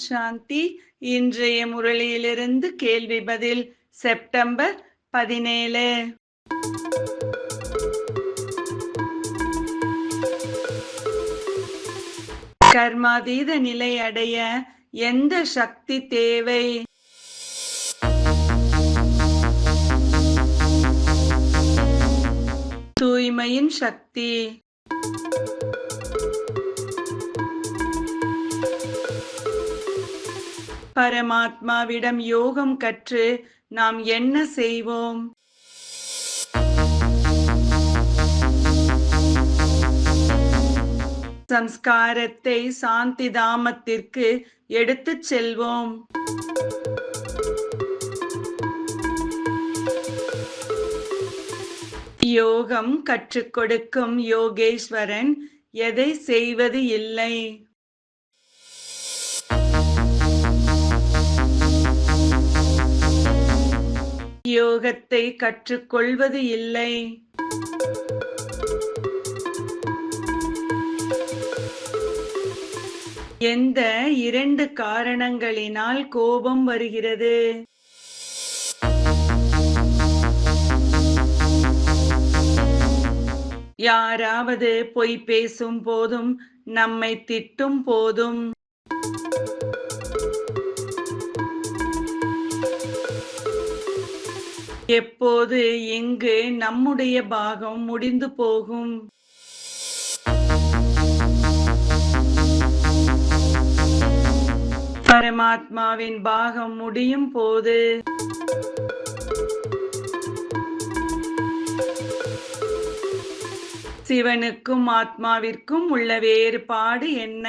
சாந்தி இன்றைய முரளியிலிருந்து கேள்வி பதில் செப்டம்பர் பதினேழு. கர்மாதீத நிலை அடைய எந்த சக்தி தேவை? தூய்மையின் சக்தி. பரமாத்மாவிடம் யோகம் கற்று நாம் என்ன செய்வோம்? சம்ஸ்காரத்தை சாந்தி தாமத்திற்கு எடுத்துச் செல்வோம். யோகம் கற்றுக் கொடுக்கும் யோகேஸ்வரன் எதை செய்வது இல்லை? யோகத்தை கற்றுக்கொள்வது இல்லை. எந்த இரண்டு காரணங்களினால் கோபம் வருகிறது? யாராவது பொய் பேசும் போதும் நம்மை திட்டும் போதும். எப்போது எங்கு நம்முடைய பாகம் முடிந்து போகும்? பரமாத்மாவின் பாகம் முடியும் போது சிவனுக்கும் ஆத்மாவிற்கும் உள்ள வேறுபாடு என்ன?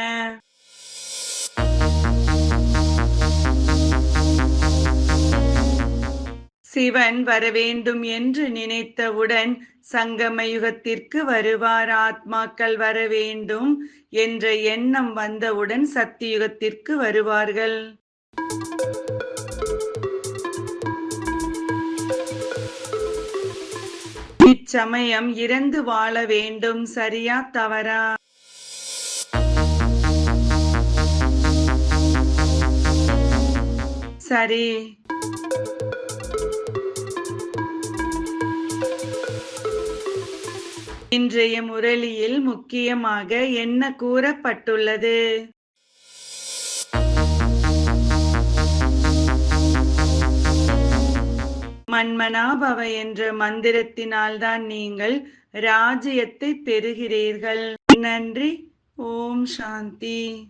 சிவன் வரவேண்டும் என்று நினைத்தவுடன் சங்கமயுகத்திற்கு வருவார் ஆத்மாக்கள் வரவேண்டும் என்ற எண்ணம் வந்தவுடன் சத்தியுகத்திற்கு வருவார்கள். இச்சமயம் இறந்து வாழ வேண்டும் சரியா தவறா? சரி. இன்றைய முரளியில் முக்கியமாக என்ன கூறப்பட்டுள்ளது? மன்மனாபவ என்ற மந்திரத்தினால்தான் நீங்கள் ராஜ்யத்தை பெறுகிறீர்கள். நன்றி. ஓம் சாந்தி.